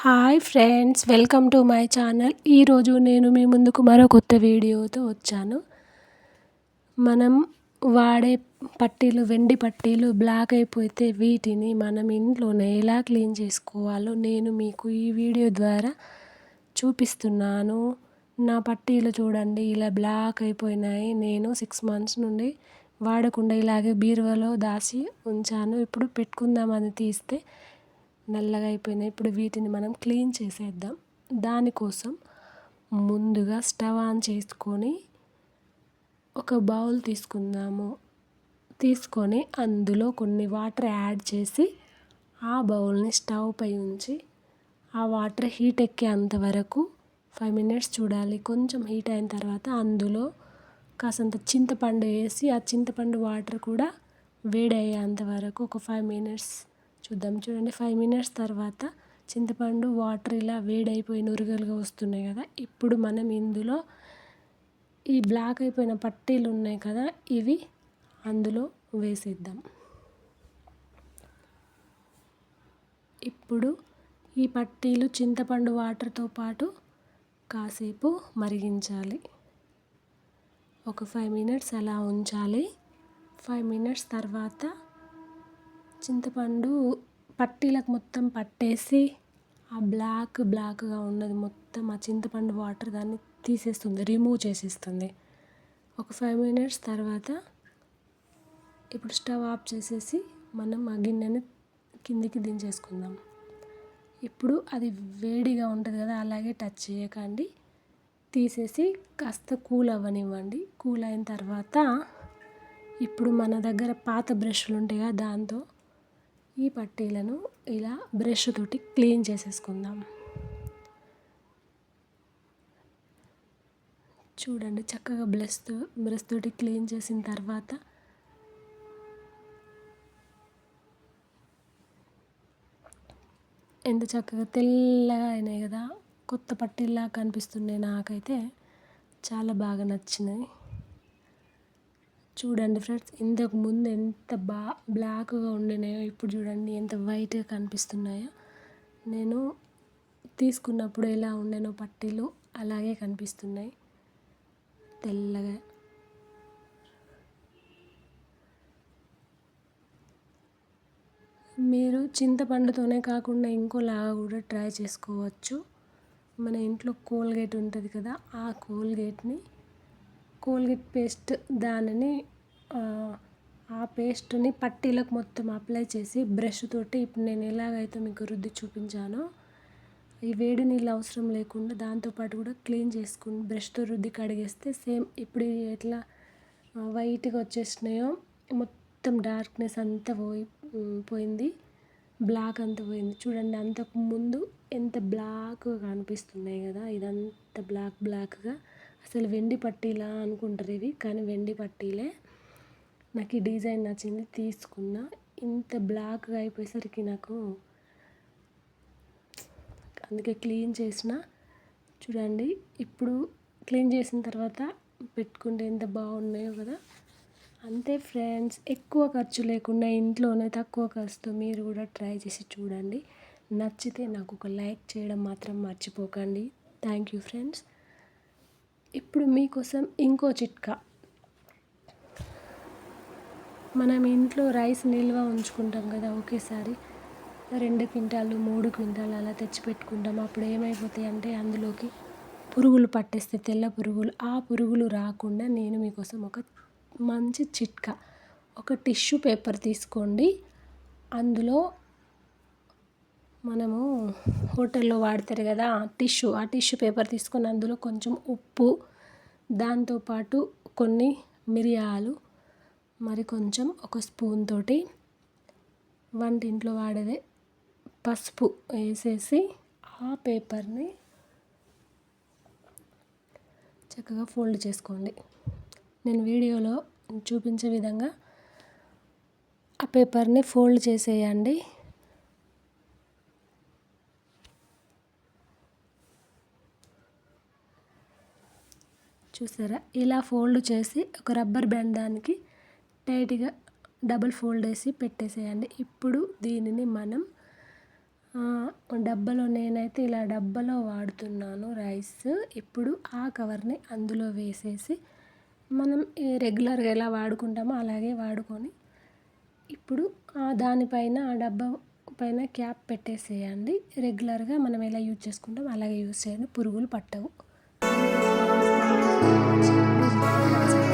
Hi friends welcome to my channel ఈరోజు నేను మీ ముందుకు మరో కొత్త వీడియోతో వచ్చాను. మనం వాడే పట్టీలు వెండి పట్టీలు బ్లాక్ అయిపోతే వీటిని మనం ఇంట్లోనే ఎలా క్లీన్ చేసుకోవాలో నేను మీకు ఈ వీడియో ద్వారా చూపిస్తున్నాను. నా పట్టీలు చూడండి ఇలా బ్లాక్ అయిపోయినాయి. నేను సిక్స్ మంత్స్ నుండి వాడకుండా ఇలాగే బీరువాలో దాచి ఉంచాను. ఇప్పుడు పెట్టుకుందామని తీస్తే నల్లగా అయిపోయినాయి. ఇప్పుడు వీటిని మనం క్లీన్ చేసేద్దాం. దానికోసం ముందుగా స్టవ్ ఆన్ చేసుకొని ఒక బౌల్ తీసుకుందాము. తీసుకొని అందులో కొన్ని వాటర్ యాడ్ చేసి ఆ బౌల్ని స్టవ్ పై ఉంచి ఆ వాటర్ హీట్ ఎక్కేంత వరకు ఫైవ్ మినిట్స్ చూడాలి. కొంచెం హీట్ అయిన తర్వాత అందులో కాసంత చింతపండు వేసి ఆ చింతపండు వాటర్ కూడా వేడయ్యేంత వరకు ఒక ఫైవ్ మినిట్స్ చూద్దాం. చూడండి ఫైవ్ మినిట్స్ తర్వాత చింతపండు వాటర్ ఇలా వేడైపోయి నురుగలుగా వస్తున్నాయి కదా. ఇప్పుడు మనం ఇందులో ఈ బ్లాక్ అయిపోయిన పట్టీలు ఉన్నాయి కదా ఇవి అందులో వేసేద్దాం. ఇప్పుడు ఈ పట్టీలు చింతపండు వాటర్తో పాటు కాసేపు మరిగించాలి. ఒక ఫైవ్ మినిట్స్ అలా ఉంచాలి. ఫైవ్ మినిట్స్ తర్వాత చింతపండు పట్టీలకు మొత్తం పట్టేసి ఆ బ్లాక్ బ్లాక్గా ఉన్నది మొత్తం ఆ చింతపండు వాటర్ దాన్ని తీసేస్తుంది రిమూవ్ చేసేస్తుంది. ఒక ఫైవ్ మినిట్స్ తర్వాత ఇప్పుడు స్టవ్ ఆఫ్ చేసేసి మనం ఆ గిన్నెని కిందికి దించేసుకుందాం. ఇప్పుడు అది వేడిగా ఉంటుంది కదా అలాగే టచ్ చేయకండి. తీసేసి కాస్త కూల్ అవ్వనివ్వండి. కూల్ అయిన తర్వాత ఇప్పుడు మన దగ్గర పాత బ్రష్లు ఉంటాయి కదా దాంతో ఈ పట్టీలను ఇలా బ్రష్ తోటి క్లీన్ చేసేసుకుందాం. చూడండి చక్కగా బ్రష్తో బ్రష్ తోటి క్లీన్ చేసిన తర్వాత ఎంత చక్కగా తెల్లగా అయినాయి కదా కొత్త పట్టీల్లా కనిపిస్తున్నాయి నాకైతే. చాలా బాగా నచ్చినాయి. చూడండి ఫ్రెండ్స్ ఇంతకు ముందు ఎంత బా బ్లాక్గా ఉండినాయో ఇప్పుడు చూడండి ఎంత వైట్గా కనిపిస్తున్నాయో. నేను తీసుకున్నప్పుడు ఎలా ఉండేనో పట్టీలు అలాగే కనిపిస్తున్నాయి. తెల్లగా. మీరు చింతపండుతోనే కాకుండా ఇంకోలాగా కూడా ట్రై చేసుకోవచ్చు. మన ఇంట్లో కోల్గేట్ ఉంటుంది కదా ఆ కోల్గేట్ని కోల్గేట్ పేస్ట్ దానిని ఆ పేస్ట్ని పట్టీలకు మొత్తం అప్లై చేసి బ్రష్ తోటి ఇప్పుడు నేను ఎలాగైతే మీకు రుద్ది చూపించానో ఈ వేడి నీళ్ళు అవసరం లేకుండా దాంతోపాటు కూడా క్లీన్ చేసుకుని బ్రష్తో రుద్ది కడిగేస్తే సేమ్ ఇప్పుడు ఎట్లా వైట్గా వచ్చేసినాయో మొత్తం డార్క్నెస్ అంతా పోయి పోయింది. బ్లాక్ అంతా పోయింది. చూడండి అంతకు ముందు ఎంత బ్లాక్గా కనిపిస్తున్నాయి కదా ఇదంతా బ్లాక్ బ్లాక్గా. అసలు వెండి పట్టీలా అనుకుంటారు ఇవి కానీ వెండి పట్టీలే. నాకు ఈ డిజైన్ నచ్చింది తీసుకున్న. ఇంత బ్లాక్గా అయిపోయేసరికి నాకు అందుకే క్లీన్ చేసిన. చూడండి ఇప్పుడు క్లీన్ చేసిన తర్వాత పెట్టుకుంటే ఎంత బాగున్నాయో కదా. అంతే ఫ్రెండ్స్ ఎక్కువ ఖర్చు లేకుండా ఇంట్లోనే తక్కువ ఖర్చుతో మీరు కూడా ట్రై చేసి చూడండి. నచ్చితే నాకు ఒక లైక్ చేయడం మాత్రం మర్చిపోకండి. థ్యాంక్ యూ ఫ్రెండ్స్ ఇప్పుడు మీకోసం ఇంకో చిట్కా. మనం ఇంట్లో రైస్ నిల్వ ఉంచుకుంటాం కదా ఒకేసారి. రెండు క్వింటాలు మూడు క్వింటాలు అలా తెచ్చి పెట్టుకుంటాం అప్పుడు ఏమైపోతాయి అంటే అందులోకి పురుగులు పట్టేస్తే తెల్ల పురుగులు. ఆ పురుగులు రాకుండా నేను మీకోసం ఒక మంచి చిట్కా. ఒక టిష్యూ పేపర్ తీసుకోండి. అందులో మనము హోటల్లో వాడతారు కదా టిష్యూ. ఆ టిష్యూ పేపర్ తీసుకొని అందులో కొంచెం ఉప్పు దాంతోపాటు కొన్ని మిరియాలు మరి కొంచెం ఒక స్పూన్ తోటి వంటింట్లో వాడేదే పసుపు వేసేసి ఆ పేపర్ని చక్కగా ఫోల్డ్ చేసుకోండి. నేను వీడియోలో చూపించే విధంగా ఆ పేపర్ని ఫోల్డ్ చేసేయండి. చూసారా? ఇలా ఫోల్డ్ చేసి ఒక రబ్బర్ బ్యాండ్ దానికి టైట్గా డబుల్ ఫోల్డ్ వేసి పెట్టేసేయండి. ఇప్పుడు దీనిని మనం డబ్బాలో నేనైతే ఇలా డబ్బాలో వాడుతున్నాను రైస్. ఇప్పుడు ఆ కవర్ని అందులో వేసేసి మనం రెగ్యులర్గా ఎలా వాడుకుంటామో అలాగే వాడుకొని ఇప్పుడు దానిపైన ఆ డబ్బా పైన క్యాప్ పెట్టేసేయండి. రెగ్యులర్గా మనం ఎలా యూజ్ చేసుకుంటాం అలాగే యూజ్ చేయండి. పురుగులు పట్టవు. Deus.